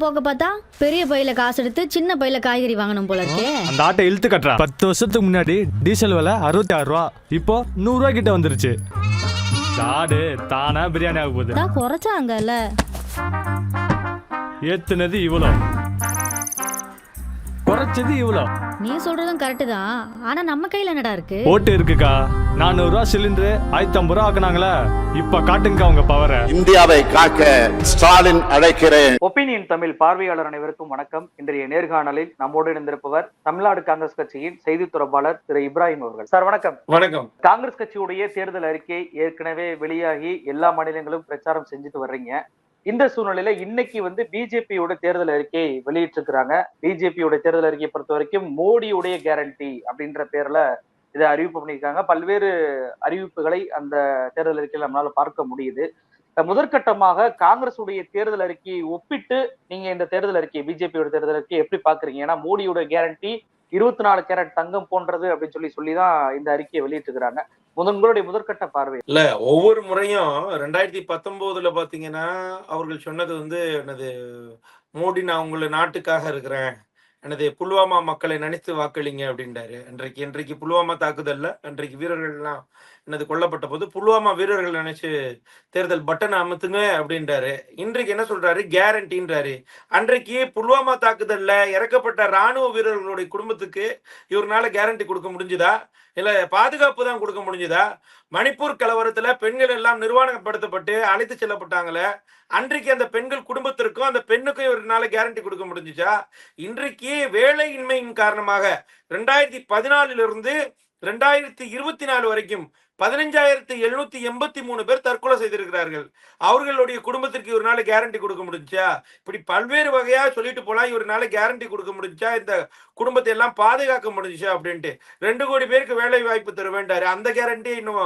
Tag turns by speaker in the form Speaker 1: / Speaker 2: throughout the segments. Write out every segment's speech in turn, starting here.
Speaker 1: போற போக்க பார்த்தா பெரிய பையில காசு எடுத்து சின்ன பையில காய்கறி வாங்கணும் போல இருக்கே.
Speaker 2: அந்த ஆட்டை இழுத்து கட்டுறா பத்து வருஷத்துக்கு முன்னாடி டீசல் விலை அறுபத்தி ஆறு ரூபா. இப்போ நூறுரூவா கிட்ட வந்துருச்சு. ஆடு தானா பிரியாணி ஆக போகுது.
Speaker 1: குறைச்சாங்கல்ல.
Speaker 2: ஏத்துனது இவ்வளோ குறைச்சது இவ்வளோ
Speaker 1: நீ சொல்றதும் கரெக்டு தான். ஆனா நம்ம கையில என்னடா இருக்கு?
Speaker 2: ஓட்டு இருக்குக்கா. நானூறுரூவா சிலிண்டரு ஆயிரத்தி ஐம்பது ரூபா ஆக்குனாங்களே இப்போ காட்டுங்கக்கா உங்க பவரை
Speaker 3: இந்தியாவை காக்க ஸ்டாலின் அழைக்கிறேன்.
Speaker 4: ஒப்பீனியன் தமிழ் பார்வையாளர் அனைவருக்கும் வணக்கம். இன்றைய நேர்காணலில் நம்மோடு இணைந்திருப்பவர் தமிழ்நாடு காங்கிரஸ் கட்சியின் செய்தி தொடர்பாளர் திரு இப்ராஹிம் அவர்கள். சார் வணக்கம்.
Speaker 5: வணக்கம்.
Speaker 4: காங்கிரஸ் கட்சியுடைய தேர்தல் அறிக்கை ஏற்கனவே வெளியாகி எல்லா மாநிலங்களும் பிரச்சாரம் செஞ்சுட்டு வர்றீங்க. இந்த சூழ்நிலையில இன்னைக்கு வந்து பிஜேபியோட தேர்தல் அறிக்கை வெளியிட்டிருக்கிறாங்க. பிஜேபியோட தேர்தல் அறிக்கையை பொறுத்த வரைக்கும் மோடியுடைய கேரண்டி அப்படின்ற பேர்ல இதை அறிவிப்பு பண்ணியிருக்காங்க. பல்வேறு அறிவிப்புகளை அந்த தேர்தல் அறிக்கையில் நம்மளால பார்க்க முடியுது. முதற்கட்டமாக காங்கிரஸ் உடைய தேர்தல் அறிக்கையை ஒப்பிட்டு நீங்க இந்த தேர்தல் அறிக்கை பிஜேபியோட தேர்தல் அறிக்கையை எப்படி பாக்குறீங்க ஏன்னா மோடியோட கேரண்டி இருபத்தி நாலு கேரட் தங்கம் போன்றது அப்படின்னு சொல்லி சொல்லி தான் இந்த அறிக்கையை வெளியிட்டுக்கிறாங்க முதன் முதற்கட்ட பார்வை.
Speaker 5: இல்ல ஒவ்வொரு முறையும் ரெண்டாயிரத்தி பத்தொன்பதுல பாத்தீங்கன்னா அவர்கள் சொன்னது வந்து எனது மோடி நான் உங்களை நாட்டுக்காக இருக்கிறேன். எனது புல்வாமா மக்களை நினைத்து வாக்களிங்க அப்படின்றாரு. அன்றைக்கு இன்றைக்கு புல்வாமா தாக்குதல்ல அன்றைக்கு வீரர்கள் என்னது எனது கொல்லப்பட்ட போது புல்வாமா வீரர்கள் நினைச்சு தேர்தல் பட்டன் அமுத்துங்க அப்படின்றாரு. இன்றைக்கு என்ன சொல்றாரு? கேரண்டின்றாரு. அன்றைக்கு புல்வாமா தாக்குதல்ல இறக்கப்பட்ட ராணுவ வீரர்களுடைய குடும்பத்துக்கு இவர்னால கேரண்டி கொடுக்க முடிஞ்சுதா? இல்ல பாதுகாப்பு தான் கொடுக்க முடிஞ்சுதா? மணிப்பூர் கலவரத்துல பெண்கள் எல்லாம் நிர்வாணப்படுத்தப்பட்டு அழைத்து செல்லப்பட்டாங்களே அன்றைக்கு அந்த பெண்கள் குடும்பத்திற்கும் அந்த பெண்ணுக்கும் இவர்னால கேரண்டி கொடுக்க முடிஞ்சுச்சா? இன்றைக்கு வேலையின்மையின் காரணமாக ரெண்டாயிரத்தி பதினாலிலிருந்து இருந்து ரெண்டாயிரத்தி இருபத்தி நாலு வரைக்கும் பதினஞ்சாயிரத்தி எழுநூத்தி எண்பத்தி மூணு பேர் தற்கொலை செய்திருக்கிறார்கள். அவர்களுடைய குடும்பத்திற்கு இவர்னால கேரண்டி கொடுக்க முடிஞ்சா? இப்படி பல்வேறு வகையா சொல்லிட்டு போலாம் இவர்னால கேரண்டி கொடுக்க முடிஞ்சா? இந்த குடும்பத்தை எல்லாம் பாதுகாக்க முடிஞ்சுச்சா அப்படின்ட்டு ரெண்டு கோடி பேருக்கு வேலை வாய்ப்பு தர வேண்டாரு. அந்த கேரண்டி இன்னும்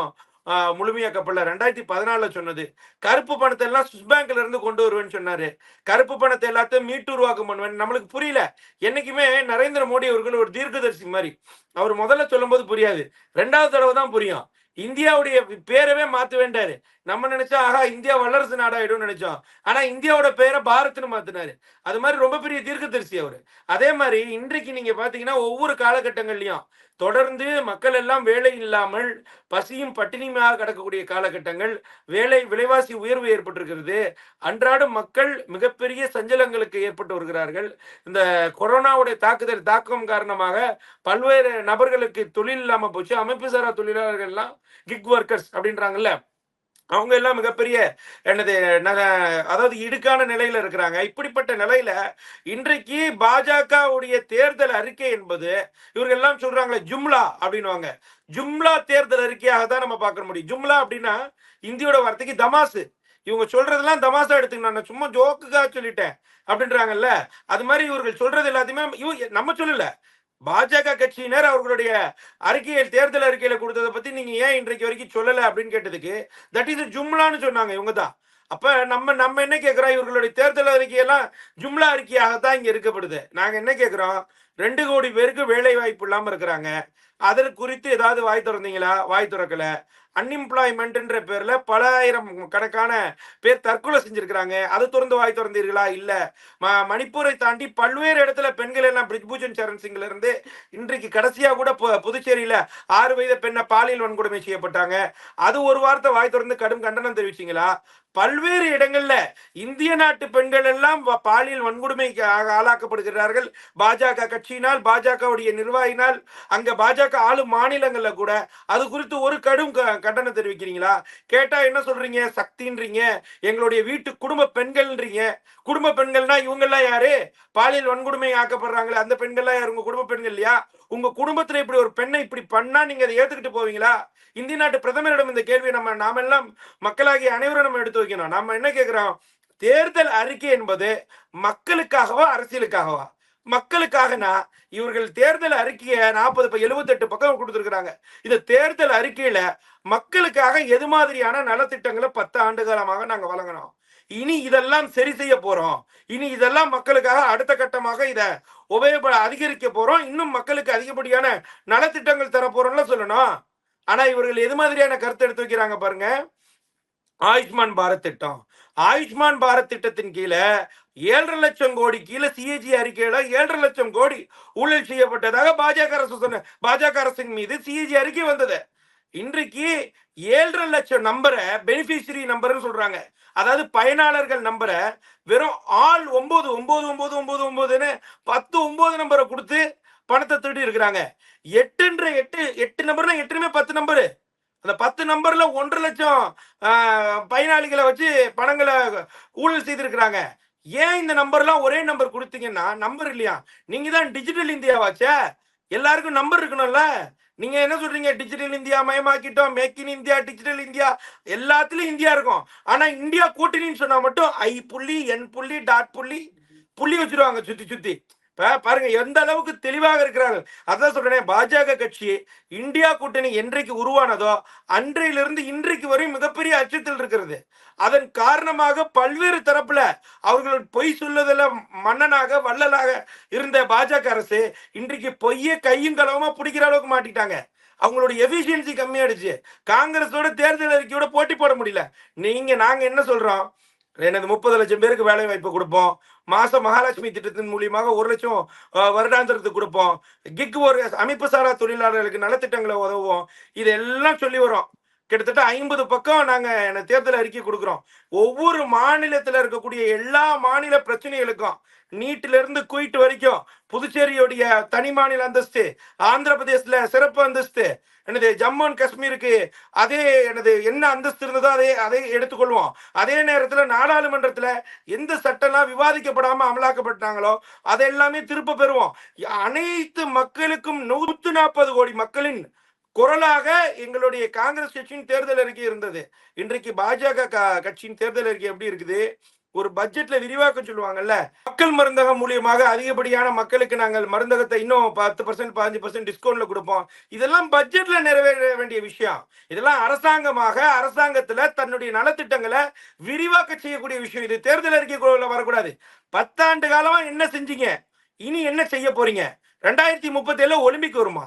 Speaker 5: முழுமையாக்கப்படல. ரெண்டாயிரத்தி பதினாலுல சொன்னது. கருப்பு பணத்தை எல்லாம் சுவிஸ் பேங்க்ல இருந்து கொண்டு வருவேன்னு சொன்னாரு. கருப்பு பணத்தை எல்லாத்தையும் மீட்டுருவாக்கம் பண்ணுவேன் நம்மளுக்கு புரியல. என்னைக்குமே நரேந்திர மோடி அவர்கள் ஒரு தீர்க்கதரிசி மாதிரி. அவர் முதல்ல சொல்லும்போது புரியாது. ரெண்டாவது தடவை தான் புரியும். இந்தியாவுடைய பேரவே மாத்த வேண்டாரு. நம்ம நினைச்சோம் ஆஹா இந்தியா வல்லரசு நாடாயிடும் நினைச்சோம். ஆனா இந்தியாவோட பேரை பாரத்னு மாத்தினாரு. அது மாதிரி ரொம்ப பெரிய தீர்க்க தரிசி அவரு. அதே மாதிரி இன்றைக்கு நீங்க பாத்தீங்கன்னா ஒவ்வொரு காலகட்டங்கள்லயும் தொடர்ந்து மக்கள் எல்லாம் வேலை இல்லாமல் பசியும் பட்டினியுமாக கிடக்கக்கூடிய காலகட்டங்கள் வேலை விலைவாசி உயர்வு ஏற்பட்டிருக்கிறது. அன்றாடம் மக்கள் மிகப்பெரிய சஞ்சலங்களுக்கு ஏற்பட்டு வருகிறார்கள். இந்த கொரோனாவுடைய தாக்குதல் தாக்கம் காரணமாக பல்வேறு நபர்களுக்கு தொழில் இல்லாமல் போச்சு. அமைப்பு சாரா தொழிலாளர்கள் எல்லாம் கிக் ஒர்க்கர்ஸ் அப்படின்றாங்கல்ல. அவங்க எல்லாம் மிகப்பெரிய என்னது நக- அதாவது இடுக்கான நிலையில இருக்கிறாங்க. இப்படிப்பட்ட நிலையில இன்றைக்கு பாஜகவுடைய தேர்தல் அறிக்கை என்பது இவர்கள் எல்லாம் சொல்றாங்களே ஜும்லா அப்படின்னுவாங்க. ஜும்லா தேர்தல் அறிக்கையாக தான் நம்ம பார்க்க முடியும். ஜும்லா அப்படின்னா இந்தியோட வார்த்தைக்கு தமாசு. இவங்க சொல்றதெல்லாம் தமாசா எடுத்துக்கணும். நான் சும்மா ஜோக்குக்காக சொல்லிட்டேன் அப்படின்றாங்கல்ல. அது மாதிரி இவர்கள் சொல்றது எல்லாத்தையுமே நம்ம சொல்லல. பாஜக கட்சியினர் அவர்களுடைய அறிக்கையில் தேர்தல் அறிக்கையில கொடுத்ததை பத்தி நீங்க ஏன் இன்றைக்கு வரைக்கும் சொல்லல அப்படின்னு கேட்டதுக்கு தட் இஸ் ஜும்லான்னு சொன்னாங்க இவங்க தான் அப்ப நம்ம நம்ம என்ன கேட்கிறோம்? இவர்களுடைய தேர்தல் அறிக்கையெல்லாம் ஜும்லா அறிக்கையாகத்தான் இங்க இருக்கப்படுது நாங்க என்ன கேட்கிறோம்? ரெண்டு கோடி பேருக்கு வேலை வாய்ப்பு இல்லாம இருக்கிறாங்க. அதற்கு குறித்து ஏதாவது வாய் திறந்தீங்களா? வாய் திறக்கல. அன்எம்ப்ளாய்மெண்ட்ன்ற பேர்ல பல ஆயிரம் கணக்கான பேர் தற்கொலை செஞ்சிருக்கிறாங்க. அது திறந்து வாய் திறந்தீர்களா? இல்ல. மணிப்பூரை தாண்டி பல்வேறு இடத்துல பெண்கள் எல்லாம் பிரிஜ்பூஷன் சரண் சிங்ல இருந்து இன்றைக்கு கடைசியா கூட புதுச்சேரியில ஆறு வயது பெண்ணை பாலியல் வன்கொடுமை செய்யப்பட்டாங்க. அது ஒரு வார்த்தை வாய் திறந்து கடும் கண்டனம் தெரிவிச்சீங்களா? பல்வேறு இடங்கள்ல இந்திய நாட்டு பெண்கள் எல்லாம் பாலியல் வன்கொடுமைக்கு ஆளாக்கப்படுகிறார்கள். பாஜக கட்சியினால் பாஜகவுடைய நிர்வாகினால் அங்க பாஜக ஆளும் மாநிலங்கள்ல கூட அது குறித்து ஒரு கடும் க- கண்டனம் தெரிவிக்கிறீங்களா? கேட்டா என்ன சொல்றீங்க? சக்தின்றீங்க. எங்களுடைய வீட்டு குடும்ப பெண்கள்ன்றீங்க. குடும்ப பெண்கள்னா இவங்கெல்லாம் யாரு? பாலியல் வன்கொடுமை ஆக்கப்படுறாங்களே அந்த பெண்கள்லாம் யாரு? உங்க குடும்ப பெண்கள் இல்லையா? உங்க குடும்பத்துல இப்படி ஒரு பெண்ணை இப்படி பண்ணா நீங்க அதை ஏத்துக்கிட்டு போவீங்களா? இந்திய நாட்டு பிரதமரிடம் இந்த கேள்வியை நம்ம நாம எல்லாம் மக்களாகிய அனைவரும் நம்ம எடுத்து வைக்கணும். நம்ம என்ன கேட்கிறோம்? தேர்தல் அறிக்கை என்பது மக்களுக்காகவா அரசியலுக்காகவா? மக்களுக்காகனா இவர்கள் தேர்தல் அறிக்கையை நாற்பது எழுபத்தெட்டு பக்கம் கொடுத்துருக்குறாங்க. இந்த தேர்தல் அறிக்கையில மக்களுக்காக எது மாதிரியான நலத்திட்டங்களை பத்து ஆண்டு காலமாக நாங்க வழங்கணும் இனி இதெல்லாம் சரி செய்ய போறோம். இனி இதெல்லாம் மக்களுக்காக அடுத்த கட்டமாக இதை உபயோகப்பட அதிகரிக்க போறோம். இன்னும் மக்களுக்கு அதிகப்படியான நலத்திட்டங்கள் தர போறோம்ல சொல்லணும். ஆனா இவர்கள் எது மாதிரியான கருத்து எடுத்து வைக்கிறாங்க பாருங்க. ஆயுஷ்மான் பாரத் திட்டம். ஆயுஷ்மான் பாரத் திட்டத்தின் கீழே ஏழரை லட்சம் கோடி கீழே சிஏஜி அறிக்கையில ஏழரை லட்சம் கோடி ஊழல் செய்யப்பட்டதாக பாஜக அரசு சொன்ன பாஜக அரசின் மீது சிஏஜி அறிக்கை வந்தது. இன்றைக்கு ஏழரை லட்சம் நம்பரை பெனிஃபிஷரி நம்பர்னு சொல்றாங்க. அதாவது பயனாளர்கள் நம்பரை வெறும் ஆள் ஒன்பது ஒன்பது ஒன்பது ஒன்பது ஒன்பதுன்னு பத்து ஒன்பது நம்பரை கொடுத்து பணத்தை திருடி இருக்கிறாங்க. எட்டுன்ற எட்டு எட்டு நம்பர்னா எட்டுமே பத்து நம்பரு. அந்த பத்து நம்பர்ல ஒன்றரை லட்சம் பயனாளிகளை வச்சு பணங்களை ஊழல் செய்திருக்கிறாங்க. ஏன் இந்த நம்பர்லாம் ஒரே நம்பர் கொடுத்தீங்கன்னா நம்பர் இல்லையா? நீங்க தான் டிஜிட்டல் இந்தியாவாச்சே எல்லாருக்கும் நம்பர் இருக்கணும்ல. நீங்க என்ன சொல்றீங்க? Digital India மயமாக்கிட்டோம். Make in India digital India எல்லாத்துலயும் இந்தியா இருக்கும். ஆனா இந்தியா கூட்டணின்னு சொன்னா மட்டும் ஐ புள்ளி என் புள்ளி டாட் புள்ளி புள்ளி வச்சிருவாங்க சுத்தி சுத்தி. பாருங்க எந்த அளவுக்கு தெளிவாக இருக்கிறார்கள். அதான் சொல்றேன் பாஜக கட்சி இந்தியா கூட்டணி என்றைக்கு உருவானதோ அன்றையிலிருந்து இன்றைக்கு வரை மிகப்பெரிய அச்சத்தில் இருக்கிறது. அதன் காரணமாக பல்வேறு தரப்புல அவர்கள் பொய் சொல்லுதல மன்னனாக வள்ளலாக இருந்த பாஜக அரசு இன்றைக்கு பொய்ய கையும் களவுமா பிடிக்கிற அளவுக்கு மாட்டிட்டாங்க அவங்களோட எஃபிஷியன்சி கம்மியாயிடுச்சு. காங்கிரஸோட தேர்தல் அறிக்கையோட போட்டி போட முடியல. நீங்க நாங்க என்ன சொல்றோம்? எனது முப்பது லட்சம் பேருக்கு வேலை வாய்ப்பு கொடுப்போம். மாசம் மகாலட்சுமி திட்டத்தின் மூலியமாக ஒரு லட்சம் வருடாந்திரத்துக்கு கொடுப்போம். கிக் ஒரு அமைப்பு சாரா தொழிலாளர்களுக்கு நலத்திட்டங்களை உதவுவோம். இதெல்லாம் சொல்லி வரோம் கிட்டத்தட்ட ஐம்பது பக்கம் நாங்க தேர்தல் அறிக்கை கொடுக்குறோம். ஒவ்வொரு மாநிலத்துல இருக்கக்கூடிய எல்லா மாநில பிரச்சனைகளுக்கும் நீட்டில இருந்து குயிட் வரைக்கும் புதுச்சேரியுடைய தனி மாநில அந்தஸ்து ஆந்திர பிரதேசத்துல சிறப்பு அந்தஸ்து எனது ஜம்மு அண்ட் காஷ்மீருக்கு அதே எனது என்ன அந்தஸ்து இருந்ததோ அதே அதை எடுத்துக்கொள்வோம். அதே நேரத்தில் நாடாளுமன்றத்தில் எந்த சட்டம்லாம் விவாதிக்கப்படாமல் அமலாக்கப்பட்டாங்களோ அதை எல்லாமே திருப்ப பெறுவோம். அனைத்து மக்களுக்கும் நூற்று நாற்பது கோடி மக்களின் குரலாக எங்களுடைய காங்கிரஸ் கட்சியின் தேர்தல் அறிக்கை இருந்தது. இன்றைக்கு பாஜக க- கட்சியின் தேர்தல் அறிக்கை எப்படி இருக்குது? ஒரு பட்ஜெட்ல விரிவாக்கம் சொல்லுவாங்கல்ல மக்கள் மருந்தகம் மூலியமாக அதிகப்படியான மக்களுக்கு நாங்கள் மருந்தகத்தை இன்னும் பத்து பர்சன்ட் பதினஞ்சு பர்சன்ட் டிஸ்கவுண்ட்ல கொடுப்போம். இதெல்லாம் பட்ஜெட்ல நிறைவேற வேண்டிய விஷயம். இதெல்லாம் அரசாங்கமாக அரசாங்கத்துல தன்னுடைய நலத்திட்டங்களை விரிவாக்க செய்யக்கூடிய விஷயம். இது தேர்தல் அறிக்கைக்குள்ள வரக்கூடாது. பத்தாண்டு காலமா என்ன செஞ்சீங்க? இனி என்ன செய்ய போறீங்க? ரெண்டாயிரத்தி முப்பத்தி ஏழுல ஒலிம்பிக் வருமா?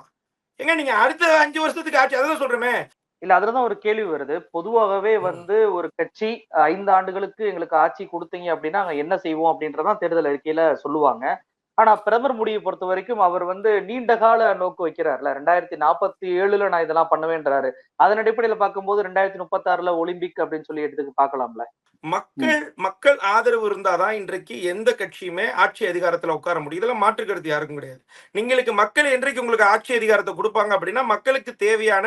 Speaker 5: ஏங்க நீங்க அடுத்த அஞ்சு வருஷத்துக்கு ஆட்சி அதான் சொல்றேமே
Speaker 4: இல்ல அதுலதான் ஒரு கேள்வி வருது. பொதுவாகவே வந்து ஒரு கட்சி ஐந்து ஆண்டுகளுக்கு எங்களுக்கு ஆட்சி கொடுத்தீங்க அப்படின்னா நாங்க என்ன செய்வோம் அப்படின்றதான் தேர்தல் அறிக்கையில சொல்லுவாங்க. ஆனா பிரதமர் முடியை பொறுத்த வரைக்கும் அவர் வந்து நீண்ட கால நோக்கு வைக்கிறார்ல. ரெண்டாயிரத்தி நாற்பத்தி ஏழுல நான் இதெல்லாம் பண்ணுவேன்றாரு. அதன் அடிப்படையில பார்க்கும்போது ரெண்டாயிரத்தி முப்பத்தி ஆறுல ஒலிம்பிக் அப்படின்னு சொல்லி எடுத்துக்கு பார்க்கலாம்ல.
Speaker 5: மக்கள் மக்கள் ஆதரவு இருந்தாதான் இன்றைக்கு எந்த கட்சியுமே ஆட்சி அதிகாரத்துல உட்கார முடியும். இதெல்லாம் மாற்று கருத்து யாருக்கும் கிடையாது. நீங்களுக்கு மக்கள் என்றைக்கு உங்களுக்கு ஆட்சி அதிகாரத்தை கொடுப்பாங்க அப்படின்னா மக்களுக்கு தேவையான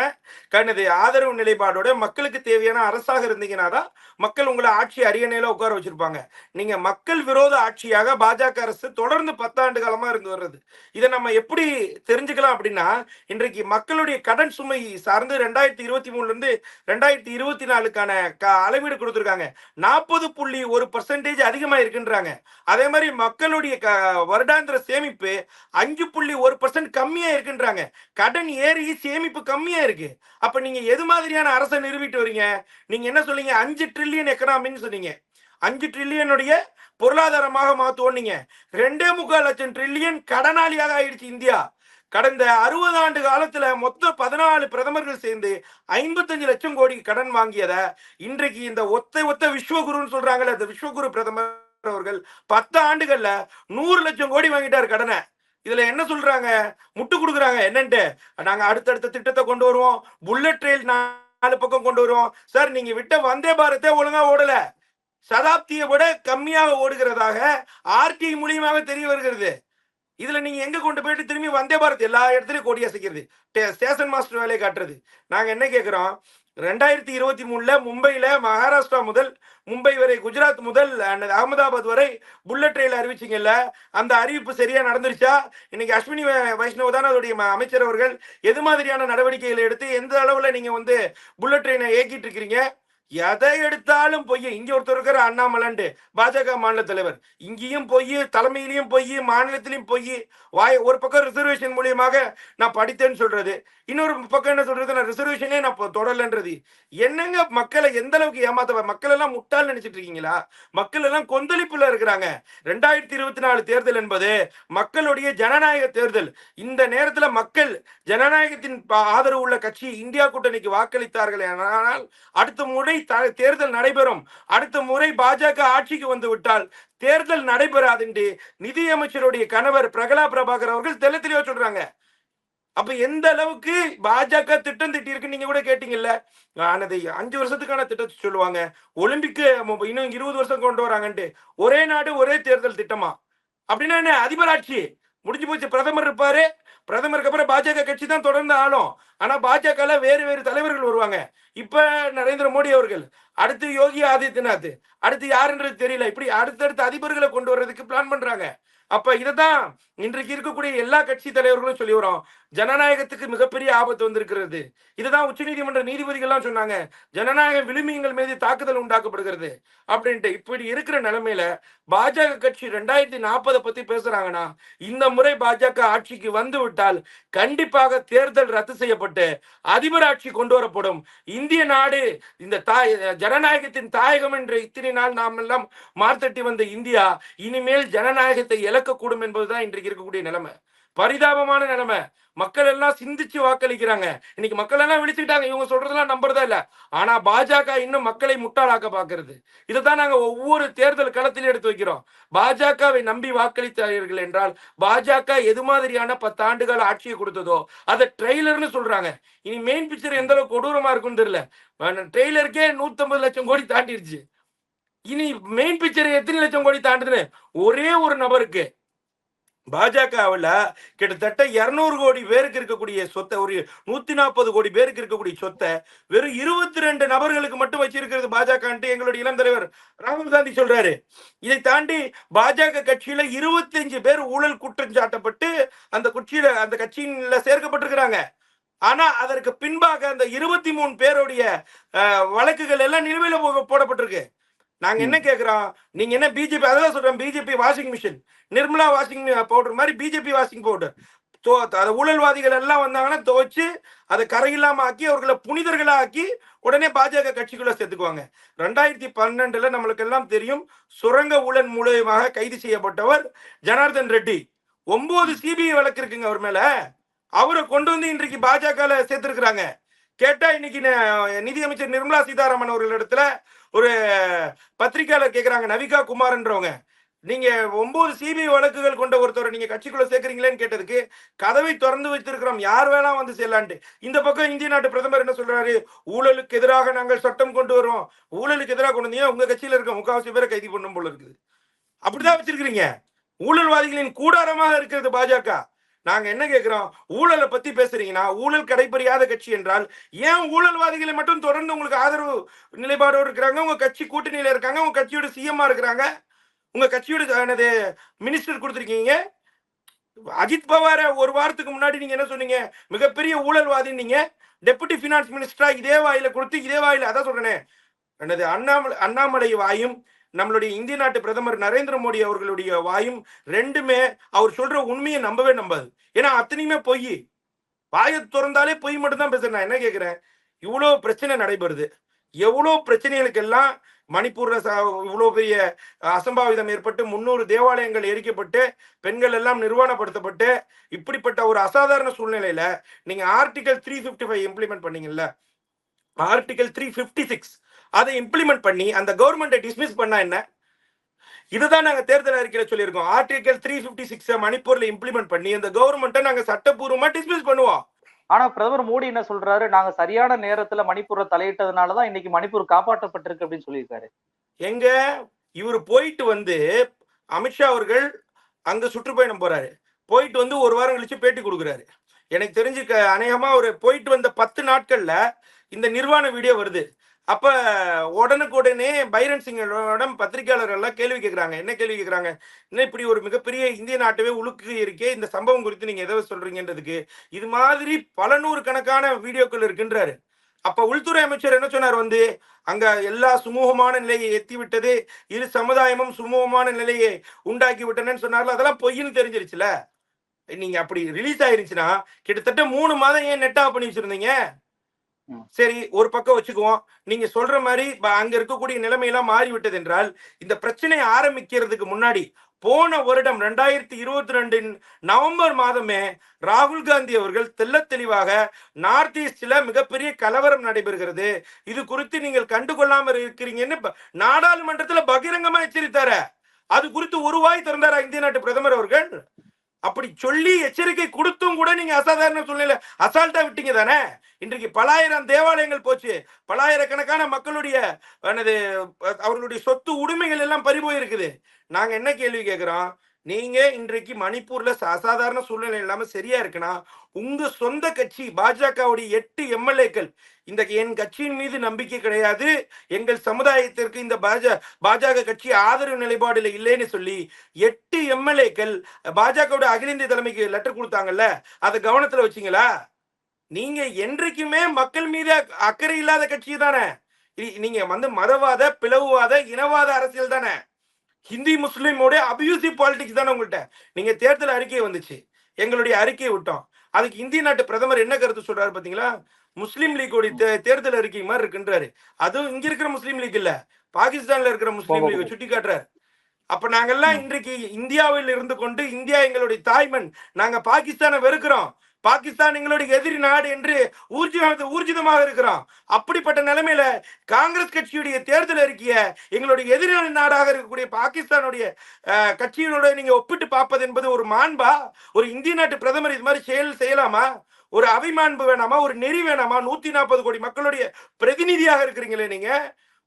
Speaker 5: கனது ஆதரவு நிலைப்பாடோட மக்களுக்கு தேவையான அரசாக இருந்தீங்கன்னா தான் மக்கள் உங்களை ஆட்சி அரியணையில உட்கார வச்சிருப்பாங்க. நீங்க மக்கள் விரோத ஆட்சியாக பாஜக அரசு தொடர்ந்து பத்தாண்டு காலமா இருந்து வர்றது. இதை நம்ம எப்படி தெரிஞ்சுக்கலாம் அப்படின்னா இன்றைக்கு மக்களுடைய கடன் சுமை சார்ந்து ரெண்டாயிரத்தி இருபத்தி மூணுல இருந்து ரெண்டாயிரத்தி இருபத்தி நாலுக்கான க- அளவீடு கொடுத்துருக்காங்க. நாற்பது புள்ளி ஒரு பர்சன்டேஜ் அதிகமா இருக்குன்றாங்க அதே மாதிரி மக்களுடைய க- வருடாந்திர சேமிப்பு அஞ்சு புள்ளி ஒரு பர்சன்ட் கம்மியா இருக்குன்றாங்க கடன் ஏறி சேமிப்பு கம்மியா இருக்கு அப்ப நீங்க எது மாதிரியான அரசை நிறுவிட்டு வரீங்க? நீங்க என்ன சொல்றீங்க அஞ்சு ட்ரில்லியன் எக்கனாமின்னு சொன்னீங்க. அஞ்சு ட்ரில்லியனுடைய பொருளாதாரமாக மாத்துவோம் நீங்க ரெண்டே முக்கால் லட்சம் ட்ரில்லியன் கடனாளியாக ஆயிடுச்சு இந்தியா. கடந்த அறுபது ஆண்டு காலத்துல மொத்தம் பதினாலு பிரதமர்கள் சேர்ந்து ஐம்பத்தஞ்சு லட்சம் கோடி கடன் வாங்கியத இன்றைக்கு இந்த ஒத்த ஒத்த விஸ்வகுருன்னு சொல்றாங்கல்ல இந்த விஸ்வகுரு பிரதமர் அவர்கள் பத்து ஆண்டுகள்ல நூறு லட்சம் கோடி வாங்கிட்டாரு கடனை. இதுல என்ன சொல்றாங்க? முட்டு கொடுக்குறாங்க. என்னன்ட்டு? நாங்க அடுத்தடுத்த திட்டத்தை கொண்டு வருவோம். புல்லட் ட்ரெயில் நாலு பக்கம் கொண்டு வருவோம். சார் நீங்க விட்ட வந்தே பாரத்தே ஒழுங்கா ஓடல. சதாப்தியை விட கம்மியாக ஓடுகிறதாக ஆர்டி மூலியமாக தெரிய வருகிறது. இதுல நீங்க எங்க கொண்டு போயிட்டு திரும்பி வந்தே பாரத் எல்லா இடத்துலயும் கொடி அசைக்கிறது. ஸ்டேஷன் மாஸ்டர் வேலையை காட்டுறது. நாங்க என்ன கேட்கிறோம் ரெண்டாயிரத்தி இருபத்தி மூணுல மும்பையில மகாராஷ்டிரா முதல் மும்பை வரை குஜராத் முதல் அகமதாபாத் வரை புல்லட் ரயில் அறிவிச்சிங்கல்ல அந்த அறிவிப்பு சரியா நடந்துருச்சா? இன்னைக்கு அஸ்வினி வை- வைஷ்ணவ் தான் அதோடைய அமைச்சர் அவர்கள். எது மாதிரியான நடவடிக்கைகளை எடுத்து எந்த அளவுல நீங்க வந்து புல்லட் ட்ரெயினை இயக்கிட்டு இருக்கிறீங்க? எதை எடுத்தாலும் பொய் இங்க ஒருத்தர் இருக்கிற அண்ணாமலண்டு பாஜக மாநில தலைவர். இங்கேயும் பொய் தலைமையிலையும் பொய் மாநிலத்திலையும் பொய் வாய் ஒரு பக்கம் ரிசர்வேஷன் மூலியமாக நான் படித்தேன்னு சொல்றது. இன்னொரு பக்கம் என்ன சொல்றது? நான் ரிசர்வேஷனே நான் இப்போ தொடரலன்றது. என்னங்க மக்களை எந்த அளவுக்கு ஏமாத்த மக்கள் எல்லாம் முட்டாள் நினைச்சிட்டு இருக்கீங்களா? மக்கள் எல்லாம் கொந்தளிப்புல இருக்கிறாங்க. ரெண்டாயிரத்தி இருபத்தி நாலு தேர்தல் என்பது மக்களுடைய ஜனநாயக தேர்தல். இந்த நேரத்துல மக்கள் ஜனநாயகத்தின் ஆதரவு உள்ள கட்சி இந்தியா கூட்டணிக்கு வாக்களித்தார்கள் ஆனால் அடுத்த முறை தேர்தல் நடைபெறும். அடுத்த முறை பாஜக ஆட்சிக்கு வந்து விட்டால் தேர்தல் நடைபெறாது என்று நிதியமைச்சருடைய கணவர் பிரகலா பிரபாகர் அவர்கள் தெல்ல தெளிவா சொல்றாங்க. அப்ப எந்த அளவுக்கு பாஜக திட்டம் திட்டி நீங்க கூட கேட்டீங்கல்ல. ஆனது அஞ்சு வருஷத்துக்கான திட்டத்தை சொல்லுவாங்க. ஒலிம்பிக்கு இன்னும் இருபது வருஷம் கொண்டு வராங்கன்ட்டு. ஒரே நாடு ஒரே தேர்தல் திட்டமா? அப்படின்னா என்ன? அதிபர் ஆட்சி. முடிஞ்சு போச்சு. பிரதமர் இருப்பாரு. பிரதமருக்கு அப்புறம் பாஜக கட்சி தான் தொடர்ந்து ஆளும். ஆனா பாஜக வேறு வேறு தலைவர்கள் வருவாங்க. இப்ப நரேந்திர மோடி அவர்கள் அடுத்து யோகி ஆதித்யநாத் அடுத்து யாருன்றது தெரியல. இப்படி அடுத்தடுத்த அதிபர்களை கொண்டு வர்றதுக்கு பிளான் பண்றாங்க. அப்ப இதைதான் இன்றைக்கு இருக்கக்கூடிய எல்லா கட்சி தலைவர்களும் சொல்லி வரோம் ஜனநாயகத்துக்கு மிகப்பெரிய ஆபத்து வந்திருக்கிறது. இதுதான் உச்சநீதிமன்ற நீதிபதிகள்லாம் சொன்னாங்க. ஜனநாயக விழுமியங்கள் மீது தாக்குதல் உண்டாக்கப்படுகிறது. அப்படின்ட்டு இப்படி இருக்கிற நிலைமையில பாஜக கட்சி ரெண்டாயிரத்தி நாற்பதை பத்தி பேசுறாங்கன்னா இந்த முறை பாஜக ஆட்சிக்கு வந்து விட்டால் கண்டிப்பாக தேர்தல் ரத்து செய்யப்பட்டு அதிபர் ஆட்சி கொண்டு வரப்படும். இந்திய நாடு இந்த தாய் ஜனநாயகத்தின் தாயகம் என்ற இத்தனை நாள் நாம் எல்லாம் மார்த்தட்டி வந்த இந்தியா இனிமேல் ஜனநாயகத்தை இழக்கக்கூடும் என்பதுதான் இன்றைக்கு இருக்கக்கூடிய நிலைமை. பரிதாபமான நிலைமை. மக்கள் எல்லாம் சிந்திச்சு வாக்களிக்கிறாங்க. இன்னைக்கு மக்கள் எல்லாம் விழிச்சுக்கிட்டாங்க. இவங்க சொல்றதெல்லாம் நம்புறதா இல்ல. ஆனா பாஜக இன்னும் மக்களை முட்டாளாக்க பாக்குறது. இதைத்தான் நாங்க ஒவ்வொரு தேர்தல் களத்திலும் எடுத்து வைக்கிறோம். பாஜகவை நம்பி வாக்களித்தார்கள் என்றால் பாஜக எது மாதிரியான பத்து ஆண்டுகள் ஆட்சியை கொடுத்ததோ அதை ட்ரெய்லர்னு சொல்றாங்க. இனி மெயின் பிக்சர் எந்த அளவுக்கு கொடூரமா இருக்கும்னு தெரியல. ட்ரெய்லருக்கே நூத்தம்பது லட்சம் கோடி தாண்டிடுச்சு இனி மெயின் பிக்சர் எத்தனை லட்சம் கோடி தாண்டுதுன்னு? ஒரே ஒரு நபருக்கு. பாஜகவில் கிட்டத்தட்ட இருநூறு கோடி பேருக்கு இருக்கக்கூடிய சொத்தை ஒரு நூத்தி நாற்பது கோடி பேருக்கு இருக்கக்கூடிய சொத்தை வெறும் இருபத்தி ரெண்டு நபர்களுக்கு மட்டும் வச்சிருக்கிறது பாஜக எங்களுடைய இளம் தலைவர் ராகுல் காந்தி சொல்றாரு. இதை தாண்டி பாஜக கட்சியில 25 பேர் ஊழல் குற்றம் சாட்டப்பட்டு அந்த கட்சியில அந்த கட்சியில சேர்க்கப்பட்டிருக்கிறாங்க. ஆனா அதற்கு பின்பாக அந்த இருபத்தி மூணு பேருடைய வழக்குகள் எல்லாம் நிலுவையில போ- போடப்பட்டிருக்கு. நாங்க என்ன கேக்குறோம்? நீங்க என்ன பிஜேபி அதான் சொல்றோம் BJP washing machine Nirmala washing powder மாதிரி பிஜேபி வாஷிங் பவுடர் தோ அந்த ஊழல்வாதிகள் எல்லாம் வந்தாங்கன்னா துவைச்சு அதை கரையில்லாம ஆக்கி அவர்களை புனிதர்களா ஆக்கி உடனே பாஜக கட்சிக்குள்ள சேர்த்துக்குவாங்க. ரெண்டாயிரத்தி பன்னெண்டுல நம்மளுக்கு எல்லாம் தெரியும் சுரங்க ஊழல் மூலியமாக கைது செய்யப்பட்டவர் ஜனார்தன் ரெட்டி. ஒன்பது சிபிஐ வழக்கு இருக்குங்க அவர் மேல. அவரை கொண்டு வந்து இன்றைக்கு பாஜக சேர்த்திருக்கிறாங்க. கேட்டா இன்னைக்கு நிதியமைச்சர் நிர்மலா சீதாராமன் அவர்கள் இடத்துல ஒரு பத்திரிக்கையாளர் கேக்குறாங்க நவிகா குமார்ன்றவங்க. நீங்க ஒன்பது சிபிஐ வழக்குகள் கொண்ட ஒருத்தரை நீங்க கட்சிக்குள்ள சேர்க்கறீங்களேன்னு கேட்டதுக்கு கதவை திறந்து வைத்திருக்கிறோம். யார் வேணா வந்து செல்லான்ட்டு இந்த பக்கம் இந்திய நாட்டு பிரதமர் என்ன சொல்றாரு? ஊழலுக்கு எதிராக நாங்கள் சட்டம் கொண்டு வரோம் ஊழலுக்கு எதிராக கொண்டு வந்தீங்க உங்க கட்சியில இருக்க முக்காவாசி பேரை கைது பண்ணும் போல இருக்குது. அப்படிதான் வச்சிருக்கிறீங்க. ஊழல்வாதிகளின் கூடாரமாக இருக்கிறது பாஜக. நாங்க என்ன கேட்கிறோம் ஊழலை பத்தி பேசுறீங்கன்னா ஊழல் கடைபிடியாத கட்சி என்றால் ஏன் ஊழல்வாதிகளை மட்டும் தொடர்ந்து உங்களுக்கு ஆதரவு நிலைப்பாடோடு இருக்கிறாங்க? உங்க கட்சி கூட்டணியில இருக்காங்க. உங்க கட்சியோட சிஎம்மா இருக்கிறாங்க. உங்க கட்சியோட என்னது மினிஸ்டர் கொடுத்துருக்கீங்க. அஜித் பவார ஒரு வாரத்துக்கு முன்னாடி நீங்க என்ன சொன்னீங்க? மிகப்பெரிய ஊழல்வாதி நீங்க டெபுட்டி பினான்ஸ் மினிஸ்டரா இதே வாயில கொடுத்து இதே வாயில அதான் சொல்றேனே. என்னது அண்ணாமலை அண்ணாமலை வாயும் நம்மளுடைய இந்திய நாட்டு பிரதமர் நரேந்திர மோடி அவர்களுடைய வாயும் ரெண்டுமே அவர் சொல்ற உண்மையை நம்பவே நம்பாது. ஏன்னா அத்தனையுமே பொய். வாயை திறந்தாலே பொய் மட்டும்தான் பேசுறேன். நான் என்ன கேட்கிறேன் இவ்வளோ பிரச்சனை நடைபெறுது. எவ்வளோ பிரச்சனைகளுக்கெல்லாம் மணிப்பூர்ல இவ்வளோ பெரிய அசம்பாவிதம் ஏற்பட்டு முன்னூறு தேவாலயங்கள் எரிக்கப்பட்டு பெண்கள் எல்லாம் நிர்வாணப்படுத்தப்பட்டு இப்படிப்பட்ட ஒரு அசாதாரண சூழ்நிலையில நீங்க article three fifty five implement பண்ணீங்கல்ல. Article three fifty six அதை இம்ப்ளிமெண்ட் பண்ணி அந்த கவர்மெண்ட்டை டிஸ்மிஸ் பண்ணா என்ன? இதுதான் நாங்க தேர்தல் அறிக்கையில சொல்லியிருக்கோம். ஆர்டிகல் த்ரீ ஃபிஃப்டி சிக்ஸ் மணிப்பூர்ல இம்ப்ளிமெண்ட் பண்ணி அந்த கவர்மெண்ட்டை நாங்க சட்டப்பூர்வமா டிஸ்மிஸ் பண்ணுவோம்.
Speaker 4: ஆனா பிரதமர் மோடி என்ன சொல்றாரு? நாங்க சரியான நேரத்துல மணிப்பூரை தலையிட்டதுனாலதான் இன்னைக்கு மணிப்பூர் காப்பாற்றப்பட்டிருக்கு அப்படின்னு சொல்லியிருக்காரு.
Speaker 5: எங்க? இவர் போயிட்டு வந்து அமித்ஷா அவர்கள் அங்க சுற்றுப்பயணம் போறாரு. போயிட்டு வந்து ஒரு வாரம் கழிச்சு பேட்டி கொடுக்குறாரு. எனக்கு தெரிஞ்சு அநேகமா ஒரு போயிட்டு வந்த பத்து நாட்கள்ல இந்த நிர்வாண வீடியோ வருது. அப்ப உடனுக்குடனே பைரன் சிங்கோட பத்திரிகையாளர்கள் எல்லாம் கேள்வி கேட்கிறாங்க என்ன கேள்வி கேட்கிறாங்க என்ன இப்படி ஒரு மிகப்பெரிய இந்திய நாட்டவே உழுக்கு இருக்கே இந்த சம்பவம் குறித்து நீங்க எதை சொல்றீங்கன்றதுக்கு? இது மாதிரி பல நூறு கணக்கான வீடியோக்கள் இருக்குன்றாரு. அப்ப உள்துறை அமைச்சர் என்ன சொன்னார் வந்து? அங்க எல்லா சுமூகமான நிலையை எத்தி விட்டது இரு சமுதாயமும் சுமூகமான நிலையை உண்டாக்கி விட்டனன்னு சொன்னார்ல அதெல்லாம் பொய்ன்னு தெரிஞ்சிருச்சுல. நீங்க அப்படி ரிலீஸ் ஆயிருச்சுன்னா கிட்டத்தட்ட மூணு மாதம் ஏன் நெட் ஆஃப் பண்ணி வச்சிருந்தீங்க? சரி ஒரு பக்கம் வச்சுக்குவோம். நீங்க சொல்ற மாதிரி அங்க இருக்கக்கூடிய நிலைமையெல்லாம் மாறிவிட்டது என்றால் இந்த பிரச்சனை ஆரம்பிக்கிறதுக்கு முன்னாடி போன வருடம் ரெண்டாயிரத்தி இருபத்தி ரெண்டின் நவம்பர் மாதமே ராகுல் காந்தி அவர்கள் தெல்ல தெளிவாக நார்த் ஈஸ்ட்ல மிகப்பெரிய கலவரம் நடைபெறுகிறது. இது குறித்து நீங்கள் கண்டுகொள்ளாமல் இருக்கிறீங்கன்னு நாடாளுமன்றத்தில் நாடாளுமன்றத்துல பகிரங்கமா எச்சரித்தார. அது குறித்து ஒரு வாய் திறந்தாரா இந்திய நாட்டு பிரதமர் அவர்கள்? அப்படி சொல்லி எச்சரிக்கை கொடுத்தும் கூட நீங்க அசாதாரண சூழ்நிலை. அசால்ட்டா விட்டீங்க தானே? இன்றைக்கு பலாயிரம் தேவாலயங்கள் போச்சு. பலாயிரக்கணக்கான மக்களுடைய என்னது அவர்களுடைய சொத்து உரிமைகள் எல்லாம் பறிபோயிருக்குது. நாங்க என்ன கேள்வி கேட்கிறோம் நீங்க இன்றைக்கு மணிப்பூர்ல அசாதாரண சூழ்நிலை இல்லாம சரியா இருக்குன்னா உங்க சொந்த கட்சி பாஜகவுடைய எட்டு எம்எல்ஏக்கள் இந்த என் கட்சியின் மீது நம்பிக்கை கிடையாது. எங்கள் சமுதாயத்திற்கு இந்த பாஜ பாஜக கட்சி ஆதரவு நிலைப்பாடுல இல்லைன்னு சொல்லி எட்டு எம்எல்ஏக்கள் பாஜகவுடைய அகில இந்திய தலைமைக்கு லெட்டர் கொடுத்தாங்கல்ல அதை கவனத்துல வச்சீங்களா? நீங்க என்றைக்குமே மக்கள் மீது அக்கறை இல்லாத கட்சி தானே. நீங்க வந்து மதவாத பிளவுவாத இனவாத அரசியல் தானே. ஹிந்தி முஸ்லீமோட அபியூசிவ் பாலிடிக்ஸ் தானே உங்கள்கிட்ட நீங்க தேர்தல் அறிக்கை வந்துச்சு. எங்களுடைய அறிக்கையை விட்டோம். அதுக்கு இந்திய நாட்டு பிரதமர் என்ன கருத்து சொல்றாரு பாத்தீங்களா? முஸ்லீம் லீக்கோடைய தேர்தல் அறிக்கை மாதிரி இருக்குன்றாரு. அதுவும் இங்க இருக்கிற முஸ்லீம் லீக் இல்ல. பாகிஸ்தான்ல இருக்கிற முஸ்லீம் லீக் சுட்டி காட்டுறாரு அப்ப நாங்கெல்லாம் இன்றைக்கு இந்தியாவில் இருந்து கொண்டு இந்தியா எங்களுடைய தாய்மண் நாங்க பாகிஸ்தானை வெறுக்கிறோம். பாகிஸ்தான் எங்களுடைய எதிரி நாடு என்று ஊர்ஜித ஊர்ஜிதமாக இருக்கிறோம். அப்படிப்பட்ட நிலைமையில காங்கிரஸ் கட்சியுடைய தேர்தல் அறிக்கைய எங்களுடைய எதிரி நாடாக இருக்கக்கூடிய பாகிஸ்தானுடைய அஹ், கட்சியினோட நீங்க ஒப்பிட்டு பார்ப்பது என்பது ஒரு மாண்பா? ஒரு இந்திய நாட்டு பிரதமர் இது மாதிரி செயல் செய்யலாமா? ஒரு அபிமாண்பு வேணாமா? ஒரு நெறி வேணாமா? நூத்தி நாற்பது கோடி மக்களுடைய பிரதிநிதியாக இருக்கிறீங்களே நீங்க.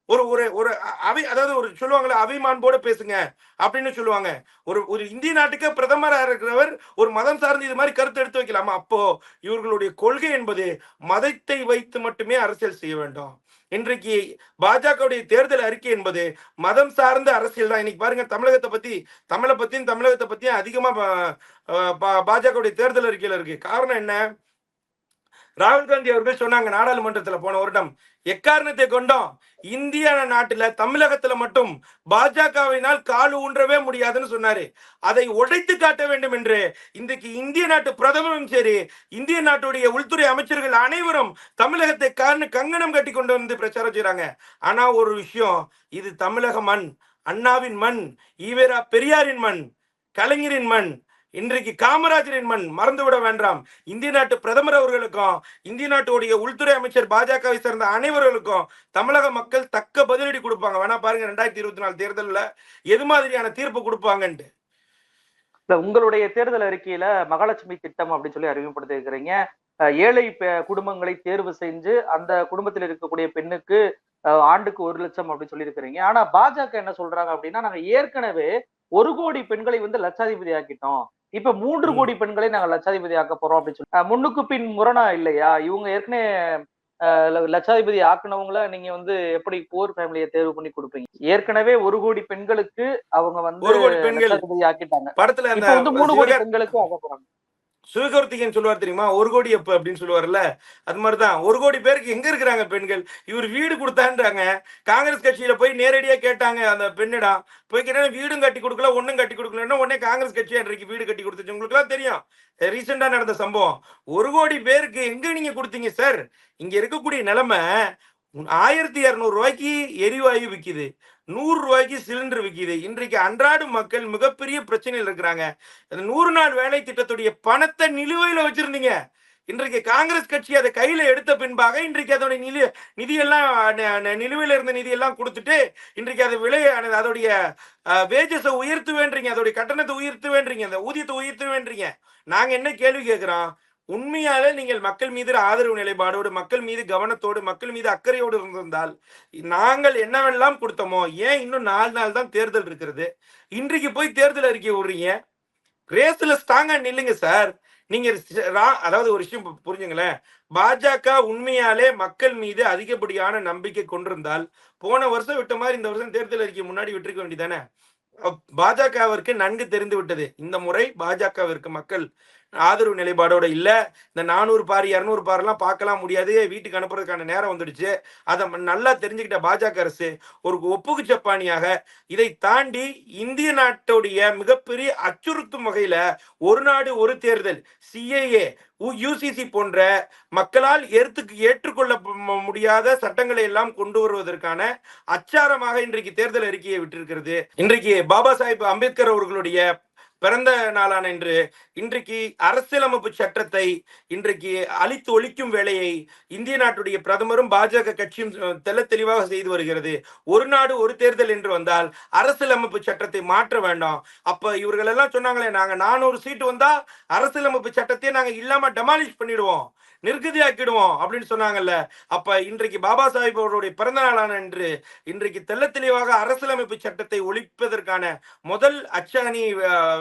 Speaker 5: ஒரு ஒரு ஒரு அவி அவை அதாவது ஒரு சொல்லுவாங்களே அபிமான்போட பேசுங்க அப்படின்னு சொல்லுவாங்க. ஒரு ஒரு இந்திய நாட்டுக்கு பிரதமராக இருக்கிறவர் ஒரு மதம் சார்ந்து இது மாதிரி கருத்து எடுத்து வைக்கலாமா? அப்போ இவர்களுடைய கொள்கை என்பது மதத்தை வைத்து மட்டுமே அரசியல் செய்ய வேண்டும். இன்றைக்கு பாஜகவுடைய தேர்தல் அறிக்கை என்பது மதம் சார்ந்த அரசியல் தான். இன்னைக்கு பாருங்க தமிழகத்தை பத்தி தமிழை பத்தியும் தமிழகத்தை பத்தியும் அதிகமா பாஜகவுடைய தேர்தல் அறிக்கையில இருக்கு. காரணம் என்ன? ராகுல் காந்தி அவர்கள் சொன்னாங்க நாடாளுமன்றத்துல போன வருடம் எக்காரணத்தை கொண்டோம்? இந்திய நாட்டுல தமிழகத்துல மட்டும் பாஜகவினால் கால் ஊன்றவே முடியாதுன்னு சொன்னாரு. அதை உடைத்து காட்ட வேண்டும் என்று இன்றைக்கு இந்திய நாட்டு பிரதமரும் சரி இந்திய நாட்டுடைய உள்துறை அமைச்சர்கள் அனைவரும் தமிழகத்தை கண்ணு கங்கணம் கட்டி கொண்டு வந்து பிரச்சாரம் செய்யறாங்க ஆனா ஒரு விஷயம் இது தமிழக மண் அண்ணாவின் மண் ஈவேரா பெரியாரின் மண் கலைஞரின் மண் இன்றைக்கு காமராஜரின் மண் மறந்துவிட வேண்டாம். இந்திய நாட்டு பிரதமர் அவர்களுக்கும் இந்திய நாட்டுடைய உள்துறை அமைச்சர் பாஜகவை சேர்ந்த அனைவர்களுக்கும் தமிழக மக்கள் தக்க பதிலடி கொடுப்பாங்க. வேணா பாருங்க ரெண்டாயிரத்தி இருபத்தி நாலு தேர்தலில் எது மாதிரியான தீர்ப்பு கொடுப்பாங்கன்ட்டு.
Speaker 4: உங்களுடைய தேர்தல் அறிக்கையில மகாலட்சுமி திட்டம் அப்படின்னு சொல்லி அறிமுகப்படுத்தி இருக்கிறீங்க ஏழை பெ- குடும்பங்களை தேர்வு செஞ்சு அந்த குடும்பத்தில் இருக்கக்கூடிய பெண்ணுக்கு ஆண்டுக்கு ஒரு லட்சம் அப்படின்னு சொல்லி இருக்கிறீங்க ஆனா பாஜக என்ன சொல்றாங்க அப்படின்னா நாங்க ஏற்கனவே ஒரு கோடி பெண்களை வந்து லட்சாதிபதி ஆக்கிட்டோம். இப்ப மூன்று. கோடி பெண்களை நாங்க லட்சாதிபதி ஆக்க போறோம் அப்படின்னு சொல்லி முன்னுக்கு பின் முரணா இல்லையா இவங்க ஏற்கனவே லட்சாதிபதி ஆக்குனவங்கள நீங்க வந்து எப்படி போர் ஃபேமிலியை தேர்வு பண்ணி கொடுப்பீங்க ஏற்கனவே ஒரு கோடி பெண்களுக்கு அவங்க வந்து
Speaker 5: ஒரு கோடி பெண்கள்.
Speaker 4: லட்சாதிபதி ஆக்கிட்டாங்க
Speaker 5: படத்துல
Speaker 4: வந்து மூணு கோடி பெண்களுக்கு ஆக போறாங்க
Speaker 5: சிவகார்த்திகேயன் சொல்லுவார் தெரியுமா? ஒரு கோடி எப்ப அப்படின்னு சொல்லுவார்ல. அது மாதிரிதான். ஒரு கோடி பேருக்கு எங்க இருக்கிறாங்க பெண்கள்? இவர் வீடு கொடுத்தான்றாங்க. காங்கிரஸ் கட்சியில போய் நேரடியா கேட்டாங்க அந்த பெண்ணிடம் போய் கேட்டா வீடும் கட்டி கொடுக்கல ஒண்ணும் கட்டி கொடுக்கலன்னா உடனே காங்கிரஸ் கட்சி அன்றைக்கு வீடு கட்டி கொடுத்துச்சு. உங்களுக்கு எல்லாம் தெரியும். ரீசெண்டா நடந்த சம்பவம். ஒரு கோடி பேருக்கு எங்க நீங்க கொடுத்தீங்க சார்? இங்க இருக்கக்கூடிய நிலைமை ஆயிரத்தி இருநூறு ரூபாய்க்கு எரிவாயு விக்குது. நூறு ரூபாய்க்கு சிலிண்டர் விற்கிது இன்றைக்கு அன்றாட மக்கள் மிகப்பெரிய பிரச்சனையில் இருக்கிறாங்க. அந்த நூறு நாள் வேலை திட்டத்துடைய பணத்தை நிலுவையில வச்சிருந்தீங்க. இன்றைக்கு காங்கிரஸ் கட்சி அதை கையில எடுத்த பின்பாக இன்றைக்கு அதோட நிதி நிதியெல்லாம் ந- ந- நிலுவையில இருந்த நிதியெல்லாம் கொடுத்துட்டு இன்றைக்கு அது விலை அதோடைய வேஜஸை உயர்த்துவேன்றீங்க. அதோடைய கட்டணத்தை உயர்த்துவேன்றீங்க. அந்த ஊதியத்தை உயர்த்துவேன்றீங்க. நாங்க என்ன கேள்வி கேட்கிறோம்? உண்மையாலே நீங்கள் மக்கள் மீது ஆதரவு நிலைப்பாடோடு மக்கள் மீது கவனத்தோடு மக்கள் மீது அக்கறையோடு இருந்திருந்தால் நாங்கள் என்னவெல்லாம் கொடுத்தோமோ ஏன் இன்னும் நாலு நாள் தான் தேர்தல் இருக்கிறது? இன்றைக்கு போய் தேர்தல் அறிக்கை விடுறீங்க? ரேஸ்ல ஸ்ட்ராங்கா நில்லுங்க சார் நீங்க அதாவது ஒரு விஷயம் பு- புரிஞ்சுங்களேன். பாஜக உண்மையாலே மக்கள் மீது அதிகப்படியான நம்பிக்கை கொண்டிருந்தால் போன வருஷம் விட்ட மாதிரி இந்த வருஷம் தேர்தல் அறிக்கை முன்னாடி விட்டுருக்க வேண்டியதானே பாஜகவிற்கு நன்கு தெரிந்து விட்டது. இந்த முறை பாஜகவிற்கு மக்கள் ஆதரவு நிலைப்பாடோட இல்லை. இந்த நானூறு பார் இருநூறு பார்லாம் பார்க்கலாம் முடியாது. வீட்டுக்கு அனுப்புறதுக்கான நேரம் வந்துடுச்சு. அதை நல்லா தெரிஞ்சுக்கிட்ட பாஜக அரசு ஒரு ஒப்புக்கு சப்பானியாக இதை தாண்டி இந்திய நாட்டுடைய மிகப்பெரிய அச்சுறுத்தும் வகையில ஒரு நாடு ஒரு தேர்தல் சிஏஏ யூசிசி போன்ற மக்களால் ஏற்றுக்கு ஏற்றுக்கொள்ள முடியாத சட்டங்களை எல்லாம் கொண்டு வருவதற்கான அச்சாரமாக இன்றைக்கு தேர்தல் அறிக்கையை விட்டிருக்கிறது. இன்றைக்கு பாபா சாஹிப் அம்பேத்கர் அவர்களுடைய பிறந்த நாளான இன்று இன்றைக்கு அரசியலமைப்பு சட்டத்தை இன்றைக்கு அழித்து ஒழிக்கும் வேலையை இந்திய நாட்டுடைய பிரதமரும் பாஜக கட்சியும் தெல்ல தெளிவாக செய்து வருகிறது. ஒரு நாடு ஒரு தேர்தல் என்று வந்தால் அரசியலமைப்பு சட்டத்தை மாற்ற வேண்டாம். அப்ப இவர்கள் எல்லாம் சொன்னாங்களே நாங்க நானூறு சீட்டு வந்தா அரசியலமைப்பு சட்டத்தையே நாங்க இல்லாம டெமாலிஷ் பண்ணிடுவோம் நிர்கதியாக்கிடுவோம் அப்படின்னு சொன்னாங்கல்ல. அப்ப இன்றைக்கு பாபா சாஹிப் அவருடைய பிறந்த நாளான என்று இன்றைக்கு தெல்ல தெளிவாக அரசியலமைப்பு சட்டத்தை ஒழிப்பதற்கான முதல் அச்சாணியை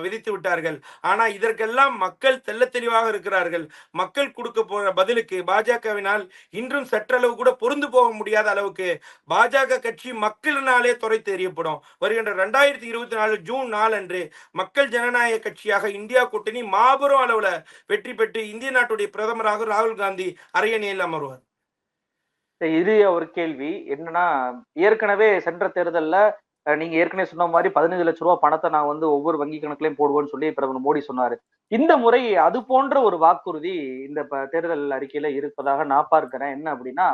Speaker 5: விதித்து விட்டார்கள். ஆனா இதற்கெல்லாம் மக்கள் தெல்ல தெளிவாக இருக்கிறார்கள். மக்கள் கொடுக்க போற பதிலுக்கு பாஜகவினால் இன்றும் சற்றளவு கூட பொருந்து போக முடியாத அளவுக்கு பாஜக கட்சி மக்களினாலே துரைத்து எறியப்படும். வருகின்ற ரெண்டாயிரத்தி இருபத்தி நாலு ஜூன் நாலு அன்று மக்கள் ஜனநாயக கட்சியாக இந்தியா கூட்டணி மாபெரும் அளவுல வெற்றி பெற்று இந்திய நாட்டுடைய பிரதமராக ராகுல் காந்தி அரியணையில் அமர்வார்.
Speaker 4: இது ஒரு கேள்வி. என்னன்னா ஏற்கனவே சென்ற தேர்தல்ல நீங்க ஏற்கனவே சொன்ன மாதிரி பதினஞ்சு லட்ச ரூபாய் பணத்தை நான் வந்து ஒவ்வொரு வங்கி கணக்குலையும் போடுவேன்னு சொல்லி பிரதமர் மோடி சொன்னாரு. இந்த முறை அது போன்ற ஒரு வாக்குறுதி இந்த தேர்தல் அறிக்கையில இருப்பதாக நான் பார்க்கிறேன். என்ன அப்படின்னா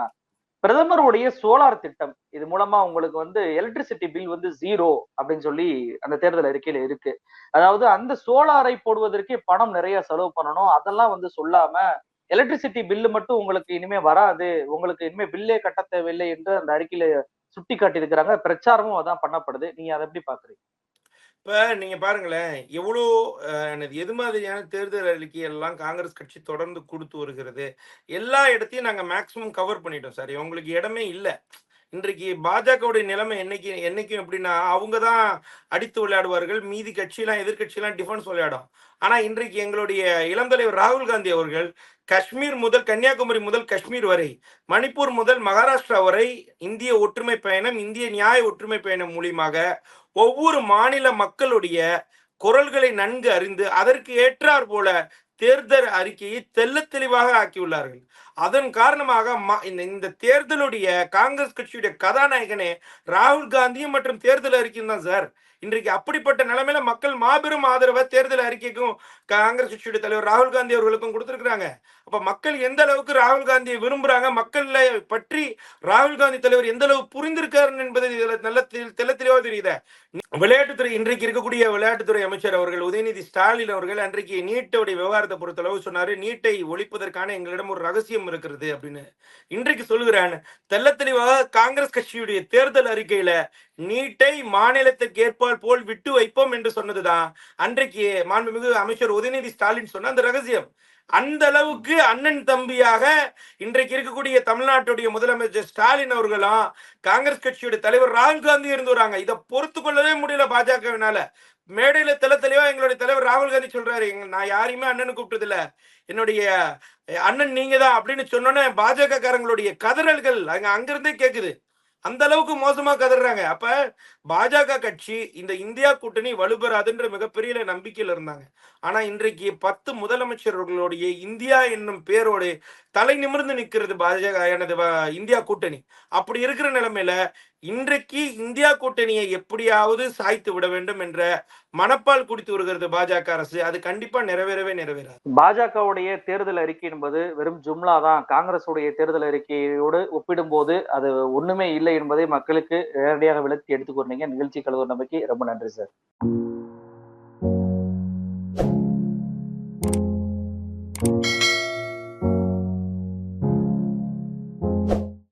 Speaker 4: பிரதமருடைய சோலார் திட்டம் இது மூலமா உங்களுக்கு வந்து எலக்ட்ரிசிட்டி பில் வந்து ஜீரோ அப்படின்னு சொல்லி அந்த தேர்தல் அறிக்கையில இருக்கு. அதாவது அந்த சோலாரை போடுவதற்கே பணம் நிறைய செலவு பண்ணணும். அதெல்லாம் வந்து சொல்லாம எலக்ட்ரிசிட்டி பில்லு மட்டும் உங்களுக்கு இனிமே வராது. உங்களுக்கு இனிமே பில்லே கட்ட தேவையில்லை என்று அந்த அறிக்கையில சுட்டி காட்டியிருக்கிறாங்க பிரச்சாரமும் அதான் பண்ணப்படுது. நீங்க அதை எப்படி பாக்குறீங்க?
Speaker 5: இப்ப நீங்க பாருங்களேன். எவ்வளோ அஹ், எது மாதிரியான தேர்தல் அறிக்கையெல்லாம் காங்கிரஸ் கட்சி தொடர்ந்து கொடுத்து வருகிறது? எல்லா இடத்தையும் நாங்க மேக்சிமம் கவர் பண்ணிட்டோம் சார். உங்களுக்கு இடமே இல்லை. இன்றைக்கு பாஜகவுடைய நிலைமை என்னைக்கு என்னைக்கும் எப்படின்னா அவங்க தான் அடித்து விளையாடுவார்கள் மீதி கட்சியெல்லாம் எதிர்கட்சியெல்லாம் டிஃபென்ஸ் விளையாடும். ஆனா இன்றைக்கு எங்களுடைய இளம் தலைவர் ராகுல் காந்தி அவர்கள் காஷ்மீர் முதல் கன்னியாகுமரி முதல் காஷ்மீர் வரை மணிப்பூர் முதல் மகாராஷ்டிரா வரை இந்திய ஒற்றுமை பயணம் இந்திய நியாய ஒற்றுமை பயணம் மூலியமாக ஒவ்வொரு மாநில மக்களுடைய குரல்களை நன்கு அறிந்து அதற்கு ஏற்றார் போல தேர்தல் அறிக்கையை தெல்ல தெளிவாக ஆக்கியுள்ளார்கள். அதன் காரணமாக இந்த இந்த தேர்தலுடைய காங்கிரஸ் கட்சியுடைய கதாநாயகனே ராகுல் காந்தியும் மற்றும் தேர்தல் அறிக்கையும் தான் சார். இன்றைக்கு அப்படிப்பட்ட நிலைமையில மக்கள் மாபெரும் ஆதரவை தேர்தல் அறிக்கைக்கும் காங்கிரஸ் கட்சியுடைய தலைவர் ராகுல் காந்தி அவர்களுக்கும் கொடுத்திருக்கிறாங்க. அப்ப மக்கள் எந்த அளவுக்கு ராகுல் காந்தியை விரும்புறாங்க மக்கள்ல பற்றி ராகுல் காந்தி தலைவர் எந்த அளவு புரிந்திருக்காரு என்பது இதுல நல்ல தெ- தெள்ள தெரியுது. விளையாட்டுத்துறை இன்றைக்கு இருக்கக்கூடிய விளையாட்டுத்துறை அமைச்சர் அவர்கள் உதயநிதி ஸ்டாலின் அவர்கள் அன்றைக்கு நீட்டோடைய விவகாரத்தை பொறுத்தளவு சொன்னாரு நீட்டை ஒழிப்பதற்கான எங்களிடம் ஒரு ரகசியம் இருக்கிறது அப்படின்னு. இன்றைக்கு சொல்லுகிறேன் தெள்ள தெளிவாக காங்கிரஸ் கட்சியுடைய தேர்தல் அறிக்கையில நீட்டை மாநிலத்திற்கு ஏற்பால் போல் விட்டு வைப்போம் என்று சொன்னதுதான் அன்றைக்கு மாண்புமிகு அமைச்சர் உதயநிதி ஸ்டாலின் சொன்ன அந்த ரகசியம். அந்த அளவுக்கு அண்ணன் தம்பியாக இன்றைக்கு இருக்கக்கூடிய தமிழ்நாட்டுடைய முதலமைச்சர் ஸ்டாலின் அவர்களும் காங்கிரஸ் கட்சியுடைய தலைவர் ராகுல் காந்தி இருந்து வராங்க. இதை பொறுத்து கொள்ளவே முடியல பாஜகவினால. மேடையில தெல தெளிவா எங்களுடைய தலைவர் ராகுல் காந்தி சொல்றாரு. நான் யாரையுமே அண்ணன் கூப்பிட்டது இல்ல என்னுடைய அண்ணன் நீங்க தான் அப்படின்னு சொன்னோன்னே பாஜக காரங்களுடைய கதறல்கள் அங்க அங்கிருந்தே கேக்குது. அந்த அளவுக்கு மோசமா கதறாங்க. அப்ப பாஜக கட்சி இந்த இந்தியா கூட்டணி வலுபெறாதுன்ற மிகப்பெரிய நம்பிக்கையில இருந்தாங்க. ஆனா இன்றைக்கு பத்து முதலமைச்சர்களுடைய இந்தியா என்னும் பேரோடு தலை நிமிர்ந்து நிற்கிறது பாஜக எனது இந்தியா கூட்டணி. அப்படி இருக்கிற நிலைமையில இன்றைக்கு இந்தியா கூட்டணியை எப்படியாவது சாய்த்து விட வேண்டும் என்ற மனப்பால் குடித்து வருகிறது பாஜக அரசு. அது கண்டிப்பா நிறைவேறவே நிறைவேறாது.
Speaker 4: பாஜகவுடைய தேர்தல் அறிக்கை என்பது வெறும் ஜும்லா தான். காங்கிரஸ் உடைய தேர்தல் அறிக்கையோடு ஒப்பிடும்போது அது ஒண்ணுமே இல்லை என்பதை மக்களுக்கு நேரடியாக விளக்கி எடுத்துக்கொண்டீங்க நிகழ்ச்சி கழுவு நம்பிக்கை ரொம்ப நன்றி சார். thank you